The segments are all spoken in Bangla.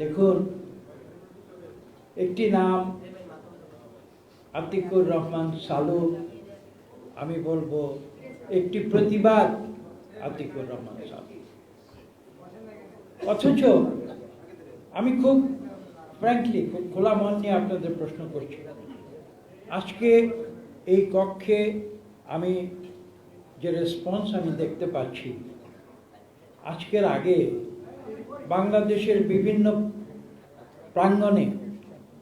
দেখুন, একটি নাম আতিকুর রহমান সালু, আমি বলব একটি প্রতিবাদ আতিকুর রহমান সালু। অথচ আমি খুব ফ্র্যাঙ্কলি খুব খোলা মন নিয়ে আপনাদের প্রশ্ন করছি। আজকে এই কক্ষে আমি যে রেসপন্স আমি দেখতে পাচ্ছি, আজকের আগে বাংলাদেশের বিভিন্ন প্রাঙ্গণে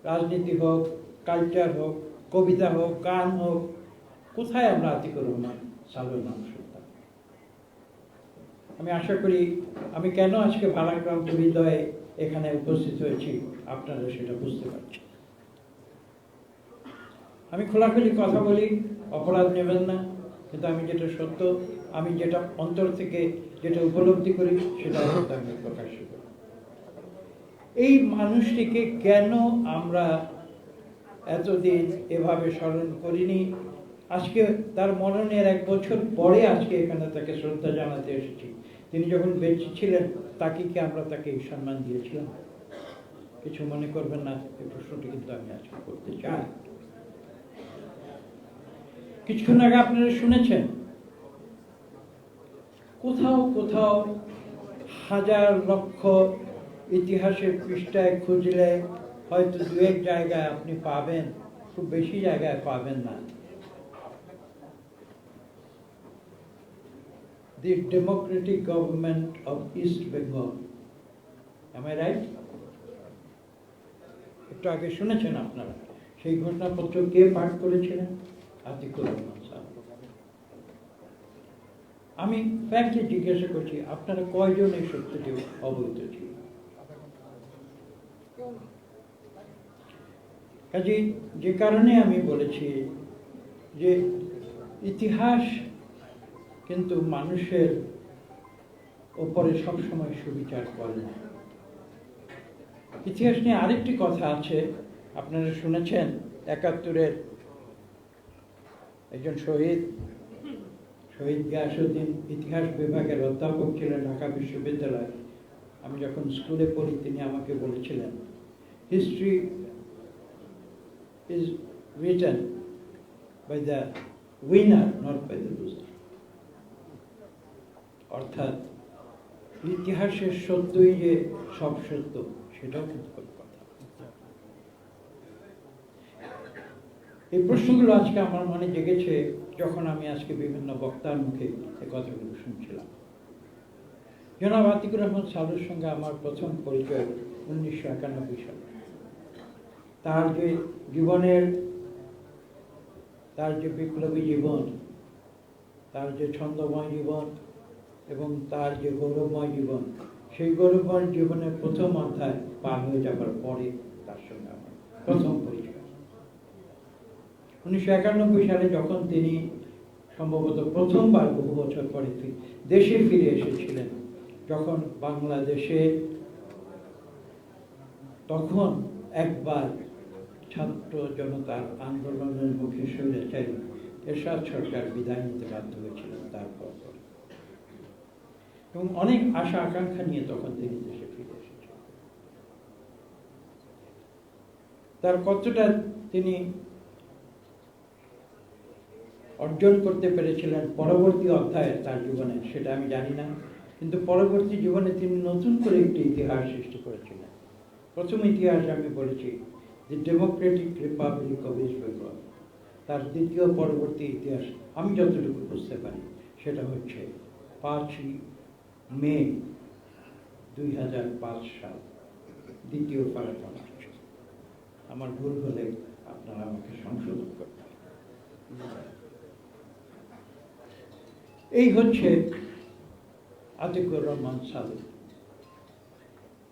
রাজনীতি হোক কালচার হোক, কবিতা হোক, গান হোক, কোথায় আমরা আতিকুর রহমান সালুর নাম আমি আশা করি, আমি কেন আজকে ভালাগ্রাম হৃদয়ে এখানে উপস্থিত হয়েছি আপনারা সেটা বুঝতে পারছেন। আমি খোলাখুলি কথা বলি, অপরাধ নেবেন না, কিন্তু আমি যেটা সত্য, আমি যেটা অন্তর থেকে যেটা উপলব্ধি করি, সেটা আমি প্রকাশ করি এই মানুষটিকে কেন আমরা এতদিন এভাবে স্মরণ করিনি? আজকে তার মরণের এক বছর পরে আজকে এখানে তাকে শ্রদ্ধা জানাতে এসেছি। তিনি যখন বেঁচে ছিলেন, তাকে কি আমরা তাকে এই সম্মান দিয়েছিলাম? কিছু মনে করবেন না, এই প্রশ্নটি কিন্তু আমি আজকে করতে চাই। কিছুক্ষণ আগে আপনারা শুনেছেন কোথাও কোথাও হাজার লক্ষ ইতিহাসের পৃষ্ঠায় খুঁজলে হয়তো দু এক জায়গায় আপনি পাবেন, খুব বেশি জায়গায় পাবেন না। The democratic government of East Bengal right একটু আগে শুনেছেন আপনারা? সেই ঘোষণাপত্র কে পাঠ করেছিলেন? আতিকুর রহমান। আমি ফ্যাক্টলি জিজ্ঞাসা করছি, আপনারা কয়জন এই সত্যটি অবহিত ছিল? কাজে যে কারণে আমি বলেছি যে ইতিহাস কিন্তু মানুষের ওপরে সবসময় সুবিচার করে না। ইতিহাস নিয়ে আরেকটি কথা আছে, আপনারা শুনেছেন, একাত্তরের একজন শহীদ শহীদ গিয়াসুদ্দিন ইতিহাস বিভাগের অধ্যাপক ছিলেন ঢাকা বিশ্ববিদ্যালয় আমি যখন স্কুলে পড়ি, তিনি আমাকে বলেছিলেন history is written by the winner not by the loser অর্থাৎ, ইতিহাসের সত্যই যে সব সত্য, সেটাও কিন্তু এই প্রশ্নগুলো আজকে আমার মনে জেগেছে যখন আমি আজকে বিভিন্ন বক্তার মুখে এই কথাগুলো শুনছিলাম। জনাব আতিকুর রহমান সালুর সঙ্গে আমার প্রথম পরিচয় উনিশশো একানব্বই সালে। তার যে জীবনের, তার যে বিপ্লবী জীবন, তার যে ছন্দময় জীবন এবং তার যে গৌরবময় জীবন, সেই গৌরবময় জীবনের প্রথম অধ্যায় পার হয়ে যাবার পরে তার সঙ্গে আমার প্রথম পরিচয়। উনিশশো একানব্বই সালে যখন তিনি সম্ভবত প্রথমবার বহু বছর পরে দেশে ফিরে এসেছিলেন, যখন বাংলাদেশে তখন একবার ছাত্র জনতার আন্দোলনের মুখে স্বৈরাচারী এরশাদ সরকার বিদায় নিতে বাধ্য হয়েছিলেন তারপর এবং অনেক আশা আকাঙ্ক্ষা নিয়ে তখন তিনি দেশে ফিরে এসেছিলেন। তার কতটা তিনি অর্জন করতে পেরেছিলেন পরবর্তী অধ্যায়ে তার জীবনে, সেটা আমি জানি না। কিন্তু পরবর্তী জীবনে তিনি নতুন করে একটি ইতিহাস সৃষ্টি করেছিলেন। প্রথম ইতিহাস আমি বলেছি যে democratic republic of East Bengal. তার দ্বিতীয় পরবর্তী ইতিহাস আমি যতটুকু বুঝতে পারি, সেটা হচ্ছে পাঁচই মে দুই হাজার পাঁচ সাল, দ্বিতীয় মার্চ। আমার ভুল হলে আপনারা আমাকে সংশোধন করবেন এই হচ্ছে আতিকুর রহমান সালু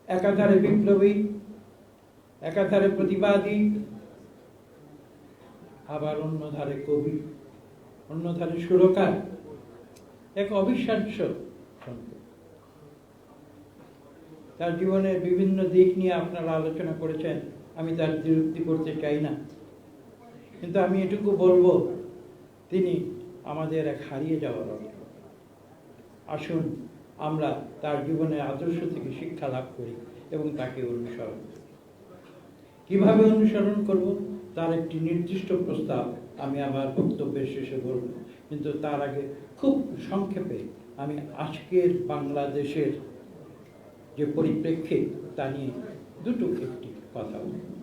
একাধারে বিপ্লবী, একাধারে প্রতিবাদী, আবার অন্যধারে কবি, অন্যধারে সুরকার, এক অবিশ্বাস্য তার জীবনের বিভিন্ন দিক নিয়ে আপনারা আলোচনা করেছেন, আমি তার বিরক্তি করতে চাই না। কিন্তু আমি এটুকু বলব, তিনি আমাদের এক হারিয়ে যাওয়ার অর্থ আসুন, আমরা তার তার জীবনের আদর্শ থেকে শিক্ষা লাভ করি এবং তাকে অনুসরণ করি। কীভাবে অনুসরণ করব? তার একটি নির্দিষ্ট প্রস্তাব আমি আমার বক্তব্যের শেষে বলব। কিন্তু তার আগে খুব সংক্ষেপে আমি আজকের বাংলাদেশের যে পরিপ্রেক্ষিত, তা নিয়ে দুটো একটি কথা বলব।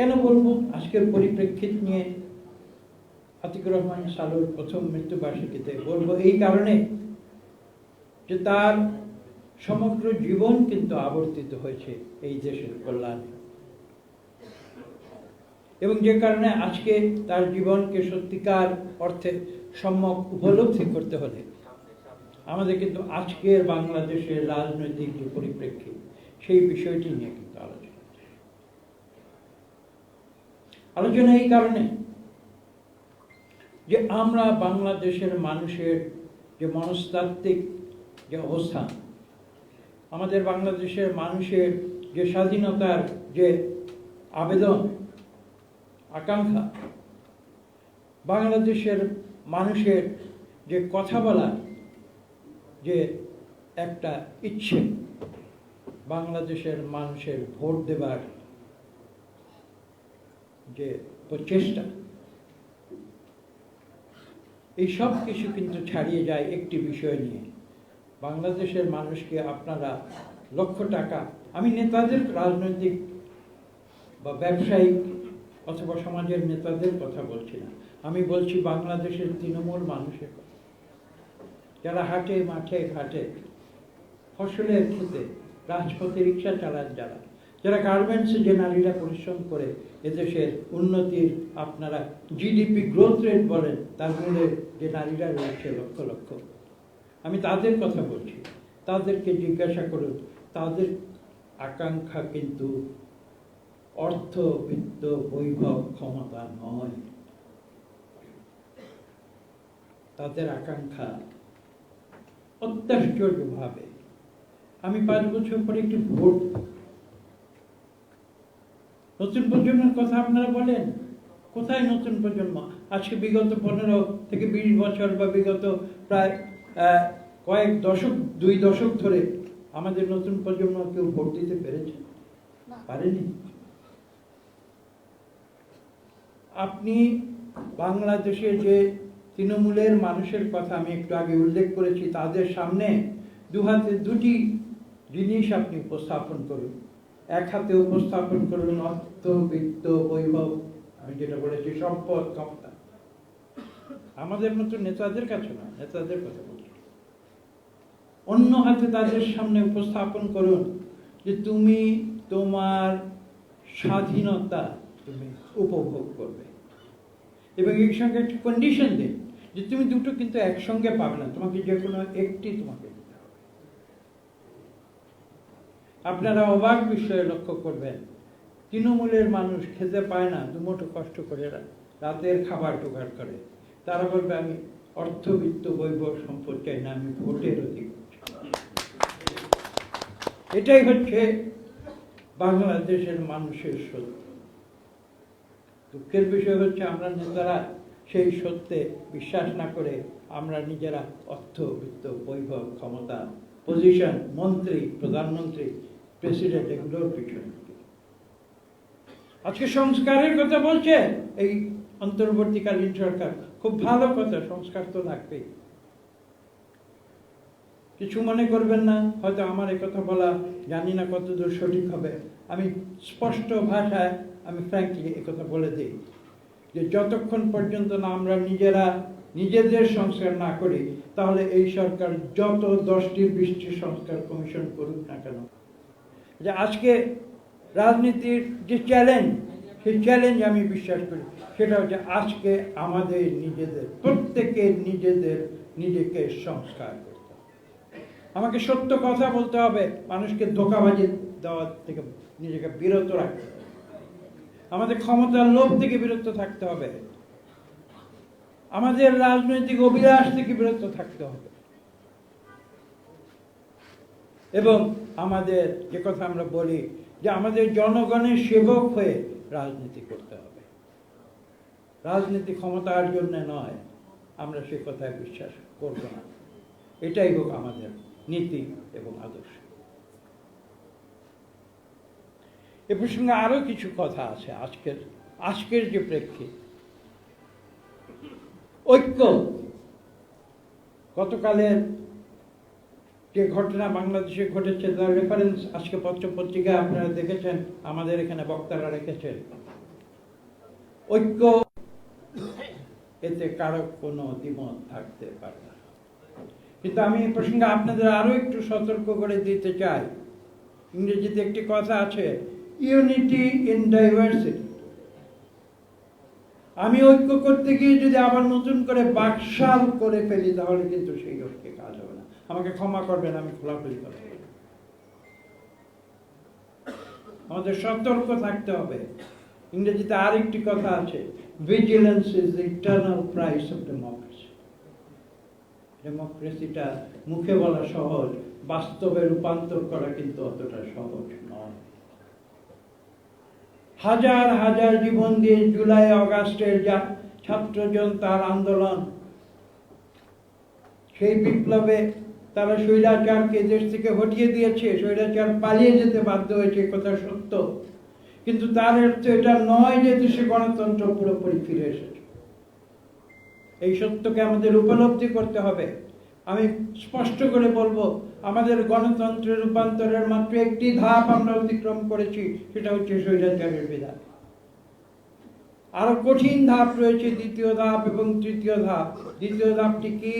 কেন বলব? আজকের পরিপ্রেক্ষিত নিয়ে আতিকুর রহমান সালুর প্রথম মৃত্যুবার্ষিকীতে বলব এই কারণে যে তার সমগ্র জীবন কিন্তু আবর্তিত হয়েছে এই দেশের কল্যাণে। এবং যে কারণে আজকে তার জীবনকে সত্যিকার অর্থে সম্যক উপলব্ধি করতে হলে আমাদের কিন্তু আজকের বাংলাদেশের রাজনৈতিক যে পরিপ্রেক্ষিত, সেই বিষয়টি নিয়ে কিন্তু আলোচনা এই কারণে যে আমরা বাংলাদেশের মানুষের যে মনস্তাত্ত্বিক যে অবস্থান, আমাদের বাংলাদেশের মানুষের যে স্বাধীনতার যে আবেদন, আকাঙ্ক্ষা, বাংলাদেশের মানুষের যে কথা বলার যে একটা ইচ্ছে, বাংলাদেশের মানুষের ভোট দেবার যে প্রচেষ্টা। এই সব কিছু কিন্তু ছাড়িয়ে যায় একটি বিষয় নিয়ে। বাংলাদেশের মানুষকে আপনারা লক্ষ টাকা, আমি নেতাদের রাজনৈতিক বা ব্যবসায়িক অথবা সমাজের নেতাদের কথা বলছি না। আমি বলছি বাংলাদেশের তৃণমূল মানুষের কথা। যারা হাটে, মাঠে, ঘাটে ফসলের খেতে রাজপথে রিক্সা চালান যারা যারা গার্মেন্টসে যে নারীরা পরিশ্রম করে, এদেশের উন্নতির আপনারা জিডিপি গ্রোথ রেট বলেন, তার মূলে যে নারীরা রয়েছে লক্ষ লক্ষ। আমি তাদের কথা বলছি, তাদেরকে জিজ্ঞাসা করুন, তাদের আকাঙ্ক্ষা কিন্তু অর্থ বিত্ত বৈভব ক্ষমতা নয়। তাদের আকাঙ্ক্ষা অত্যাশ্চর্যভাবে। আমি পাঁচ বছর পরে একটি ভোট নতুন প্রজন্মের কথা আপনারা বলেন? কোথায় নতুন প্রজন্ম? আজকে বিগত পনেরো থেকে বিশ বছর বা বিগত প্রায় কয়েক দশক দুই দশক ধরে আমাদের নতুন প্রজন্ম কেউ ভোট দিতে পেরেছে? পারেনি? আপনি বাংলাদেশের যে তৃণমূলের মানুষের কথা আমি একটু আগে উল্লেখ করেছি তাদের সামনে দু হাতে দুটি জিনিস আপনি উপস্থাপন করুন। এক হাতে উপস্থাপন করুন অর্থ বিত্ত বৈভব। আমি যেটা বলেছি, সম্পদ ক্ষমতা আমাদের মতো নেতাদের কাছে না, নেতাদের কথা বলছি অন্য হাতে তাদের সামনে উপস্থাপন করুন যে তুমি তোমার স্বাধীনতা তুমি উপভোগ করবে। এবং এর সঙ্গে একটা কন্ডিশন দিন যে তুমি দুটো কিন্তু একসঙ্গে পাবে না, তোমাকে যে কোনো একটি তোমাকে দিতে হবে আপনারা অবাক বিষয়ে লক্ষ্য করবেন। তৃণমূলের মানুষ খেতে পায় না, দুমুঠো কষ্ট করে রাতের খাবার জোগাড় করে। তারা বলবে, আমি অর্থবিত্ত বৈভব সম্পদ চাই না, আমি ভোটের অধিকার। এটাই হচ্ছে বাংলাদেশের মানুষের সত্য। দুঃখের বিষয় হচ্ছে, আমরা নেতারা সেই সত্যে বিশ্বাস না করে আমরা নিজেরা অর্থবিত্ত বৈভব ক্ষমতা পজিশন মন্ত্রী, প্রধানমন্ত্রী প্রেসিডেন্ট এগুলোর পিছনে আজকে সংস্কারের কথা বলছে, এই অন্তর্বর্তীকালীন সরকার। খুব ভালো কথা, সংস্কার তো লাগবেই। কিছু মনে করবেন না, হয়তো আমার এ কথা বলা জানি না কতদূর সঠিক হবে। আমি স্পষ্ট ভাষায়, আমি ফ্র্যাঙ্কলি কথা বলে দিই যে যতক্ষণ পর্যন্ত না আমরা নিজেরা নিজেদের সংস্কার না করি, তাহলে এই সরকার যত দশটি বিশটি সংস্কার কমিশন করুক না কেন যে আজকে রাজনীতির যে চ্যালেঞ্জ সেই চ্যালেঞ্জ আমি বিশ্বাস করি। সেটা হচ্ছে আজকে আমাদের নিজেদের, প্রত্যেকের নিজেদের নিজেকে সংস্কার করতে আমাকে সত্য কথা বলতে হবে, মানুষকে ধোকাবাজি দেওয়ার থেকে নিজেকে বিরত রাখতে আমাদের ক্ষমতার লোভ থেকে বিরত থাকতে হবে। আমাদের রাজনৈতিক অভিলাষ থেকে বিরত থাকতে হবে। এবং আমাদের যে কথা আমরা বলি যে আমাদের জনগণের সেবক হয়ে রাজনীতি করতে হবে। রাজনীতি ক্ষমতার জন্য নয়, আমরা সে কথায় বিশ্বাস করব না। এটাই হোক আমাদের নীতি এবং আদর্শ। এ প্রসঙ্গে আরও কিছু কথা আছে আজকের আজকের যে প্রেক্ষিত। ঐক্য। গতকালের যে ঘটনা বাংলাদেশে ঘটেছে, তার রেফারেন্স আজকে পত্র পত্রিকায় আপনারা দেখেছেন, আমাদের এখানে বক্তারা রেখেছেন। ঐক্য, এতে কারও কোনো দ্বিমত থাকতে পারে না। কিন্তু আমি এই প্রসঙ্গে আপনাদের আরও একটু সতর্ক করে দিতে চাই। ইংরেজিতে একটি কথা আছে ইউনিটি ইন ডাইভার্সিটি আমি ঐক্য করতে গিয়ে যদি আবার নতুন করে বাকশাল করে ফেলি, তাহলে কিন্তু সেই ঐক্যে কাজ হবে আমাকে ক্ষমা করবেন, আমি খোলাখুলি বলব। আমাদের সতর্ক থাকতে হবে। ইংরেজিতে আরেকটি কথা আছে vigilance is the eternal price of democracy ডেমোক্রেসিটা মুখে বলা সহজ, বাস্তবে রূপান্তর করা কিন্তু অতটা সহজ নয়। হাজার হাজার জীবন দিয়ে জুলাই, অগাস্টের যা ছাত্র জনতার আন্দোলন, সেই বিপ্লবে তারা স্বৈরাচারকে দেশ থেকে হটিয়ে দিয়েছে, স্বৈরাচার পালিয়ে যেতে বাধ্য হয়েছে কথা সত্য। কিন্তু তার অর্থ এটা নয় যে দেশে গণতন্ত্র পুরোপুরি ফিরে এসেছে। এই সত্যকে আমাদের উপলব্ধি করতে হবে। আমি স্পষ্ট করে বলব, আমাদের গণতন্ত্রের রূপান্তরের মাত্র একটি ধাপ আমরা অতিক্রম করেছি, সেটা হচ্ছে স্বৈরাচারের বিধান। আরও কঠিন ধাপ রয়েছে দ্বিতীয় ধাপ এবং তৃতীয় ধাপ। দ্বিতীয় ধাপটি কি?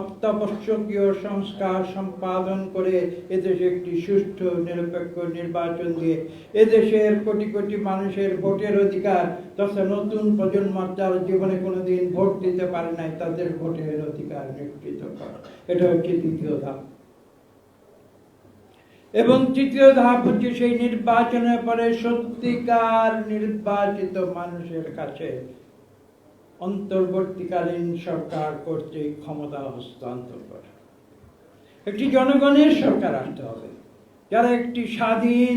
অত্যাবশ্যকীয় সংস্কার সম্পাদন করে এদেশে একটি সুষ্ঠু, নিরপেক্ষ নির্বাচন দিয়ে এদেশের কোটি কোটি মানুষের ভোটের অধিকার তথা নতুন প্রজন্ম যারা জীবনে কোনোদিন ভোট দিতে পারে নাই, তাদের ভোটের অধিকার নিশ্চিত করা। এটা হচ্ছে দ্বিতীয় ধাপ। এবং তৃতীয় ধাপ হচ্ছে সেই নির্বাচনের পরে সত্যিকার নির্বাচিত মানুষের কাছে অন্তর্বর্তীকালীন সরকার কর্তৃক ক্ষমতা হস্তান্তর করা একটি জনগণের সরকার আসতে হবে, যারা একটি স্বাধীন,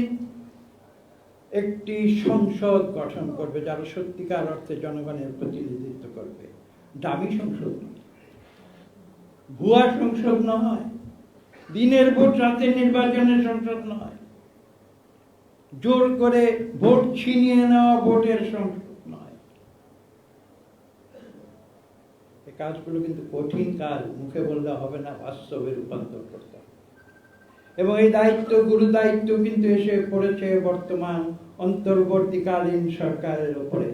একটি সংসদ গঠন করবে, যারা সত্যিকার অর্থে জনগণের প্রতিনিধিত্ব করবে দামি সংসদ। ভুয়া সংসদ নয় দিনের ভোট রাতের নির্বাচনের সংসদ নয়। জোর করে ভোট ছিনিয়ে নেওয়া ভোটের সংসদ নয়। এই কাজগুলো কিন্তু কঠিন কাজ, মুখে বললে হবে না, বাস্তবে রূপান্তর করতে হবে। এবং এই দায়িত্ব, গুরু দায়িত্ব কিন্তু এসে পড়েছে বর্তমান অন্তর্বর্তীকালীন সরকারের উপরে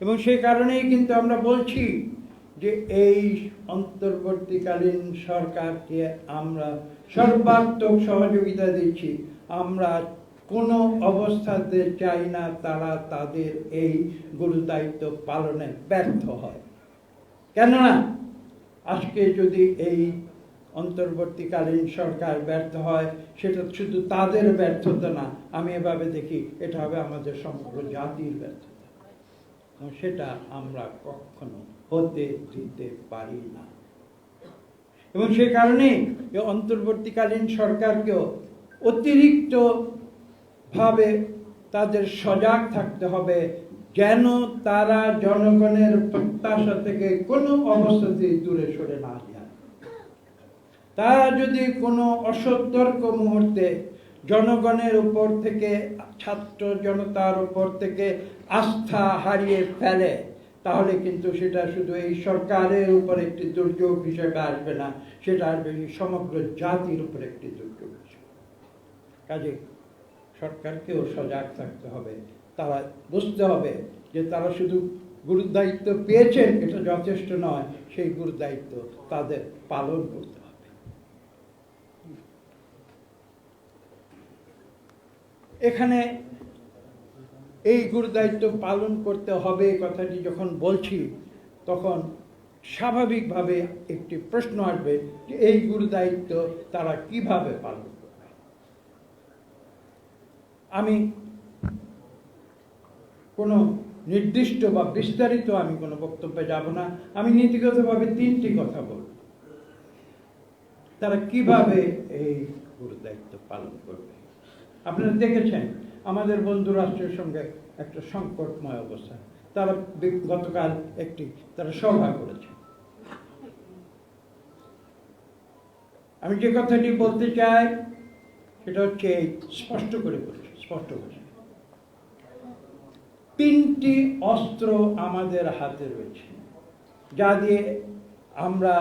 এবং সেই কারণেই কিন্তু আমরা বলছি যে এই অন্তর্বর্তীকালীন সরকারকে আমরা সর্বাত্মক সহযোগিতা দিচ্ছি। আমরা কোনো অবস্থাতে চাই না তারা তাদের এই গুরু দায়িত্ব পালনে ব্যর্থ হয়। কেননা, আজকে যদি এই অন্তর্বর্তীকালীন সরকার ব্যর্থ হয়, সেটা শুধু তাদের ব্যর্থতা না, আমি এভাবে দেখি, এটা হবে আমাদের সমগ্র জাতির ব্যর্থতা। সেটা আমরা কখনো হতে দিতে পারি না। এবং সে কারণে অন্তর্বর্তীকালীন সরকারকেও অতিরিক্ত ভাবে তাদের সজাগ থাকতে হবে যেন তারা জনগণের প্রত্যাশা থেকে কোনো অবস্থাতেই দূরে সরে না যায়। তারা যদি কোনো অসতর্ক মুহূর্তে জনগণের উপর থেকে, ছাত্র জনতার উপর থেকে আস্থা হারিয়ে ফেলে তাহলে কিন্তু সেটা শুধু এই সরকারের উপর একটি দুর্যোগ হিসেবে আসবে না, সেটা আসবে সমগ্র জাতির উপর একটি দুর্যোগ হিসেবে। কাজে সরকারকেও সজাগ থাকতে হবে। তারা বুঝতে হবে যে তারা শুধু গুরুদায়িত্ব পেয়েছেন, এটা যথেষ্ট নয়, সেই গুরুদায়িত্ব তাদের পালন করতে হবে। এখানে এই গুরুদায়িত্ব পালন করতে হবে কথাটি যখন বলছি, তখন স্বাভাবিকভাবে একটি প্রশ্ন আসবে যে এই গুরুদায়িত্ব তারা কীভাবে পালন করবে। আমি কোনো নির্দিষ্ট বা বিস্তারিত আমি কোনো বক্তব্যে যাব না, আমি নীতিগতভাবে তিনটি কথা বলব। তারা কীভাবে এই গুরুদায়িত্ব পালন করবে? আপনারা দেখেছেন আমাদের বন্ধু রাষ্ট্রের সঙ্গে একটা সংকটময় অবস্থা। তারা গতকাল একটি তারা সভা করেছে। আমি যে কথাটি বলতে চাই, সেটা হচ্ছে স্পষ্ট করে বলছি, স্পষ্ট করে। তিনটি অস্ত্র আমাদের হাতে রয়েছে, যা দিয়ে আমরা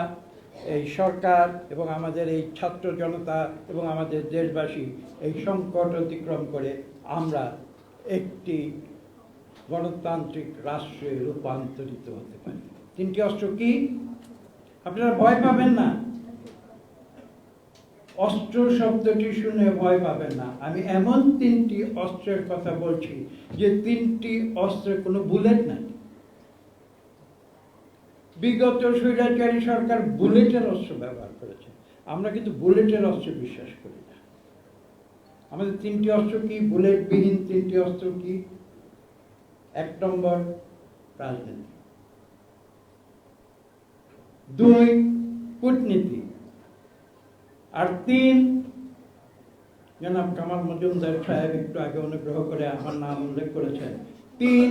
এই সরকার এবং আমাদের এই ছাত্র জনতা এবং আমাদের দেশবাসী এই সংকট অতিক্রম করে আমরা একটি গণতান্ত্রিক রাষ্ট্রে রূপান্তরিত হতে পারি। তিনটি অস্ত্র কি? আপনারা ভয় পাবেন না। অস্ত্র শব্দটি শুনে ভয় পাবেন না। আমি এমন তিনটি অস্ত্রের কথা বলছি যে তিনটি অস্ত্রে কোনো বুলেট নাই। বিগত স্বৈরাচারী সরকার বুলেটের অস্ত্র ব্যবহার করেছে। আমরা কিন্তু বুলেটের অস্ত্রে বিশ্বাস করি আমাদের তিনটি অস্ত্র কি? বুলেটবিহীন তিনটি অস্ত্র কি? এক নম্বর রাজনীতি। দুই কূটনীতি। আর তিন, জনাব কামাল মজুমদার সাহেব একটু আগে অনুগ্রহ করে আমার নাম উল্লেখ করেছেন। তিন,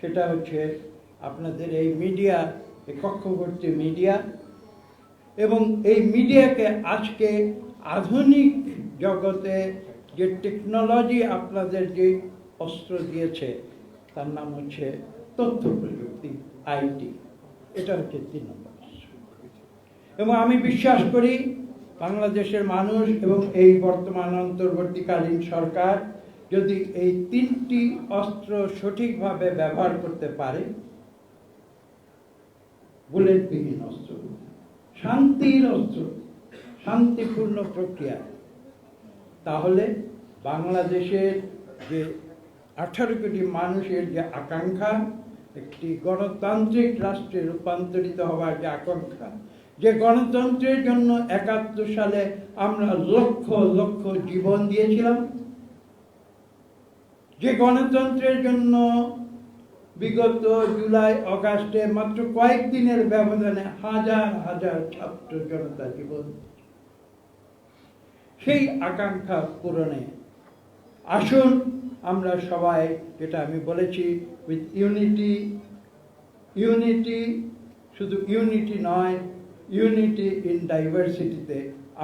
সেটা হচ্ছে আপনাদের এই মিডিয়া, এই কক্ষবর্তী মিডিয়া। এবং এই মিডিয়াকে আজকে আধুনিক জগতে যে টেকনোলজি আপনাদের যে অস্ত্র দিয়েছে, তার নাম হচ্ছে তথ্য প্রযুক্তি আইটি এটা হচ্ছে তিন নম্বর এবং আমি বিশ্বাস করি বাংলাদেশের মানুষ এবং এই বর্তমান অন্তর্বর্তীকালীন সরকার যদি এই তিনটি অস্ত্র সঠিকভাবে ব্যবহার করতে পারে, বুলেটবিহীন অস্ত্র, শান্তির অস্ত্র, শান্তিপূর্ণ প্রক্রিয়া তাহলে বাংলাদেশের যে আঠারো কোটি মানুষের যে আকাঙ্ক্ষা, একটি গণতান্ত্রিক রাষ্ট্রে রূপান্তরিত হওয়ার যে আকাঙ্ক্ষা, যে গণতন্ত্রের জন্য একাত্তর সালে আমরা লক্ষ লক্ষ জীবন দিয়েছিলাম, যে গণতন্ত্রের জন্য বিগত জুলাই, অগাস্টে মাত্র কয়েকদিনের ব্যবধানে হাজার হাজার ছাত্র জনতা জীবন সেই আকাঙ্ক্ষা পূরণে। আসুন আমরা সবাই, যেটা আমি বলেছি উইথ ইউনিটি ইউনিটি শুধু ইউনিটি নয় ইউনিটি ইন ডাইভার্সিটিতে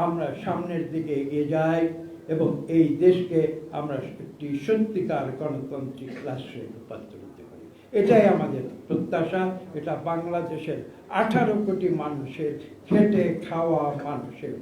আমরা সামনের দিকে এগিয়ে যাই এবং এই দেশকে আমরা একটি সত্যিকার গণতান্ত্রিক রাষ্ট্রে রূপান্তরিত করি। এটাই আমাদের প্রত্যাশা। এটা বাংলাদেশের আঠারো কোটি মানুষের খেটে খাওয়া মানুষের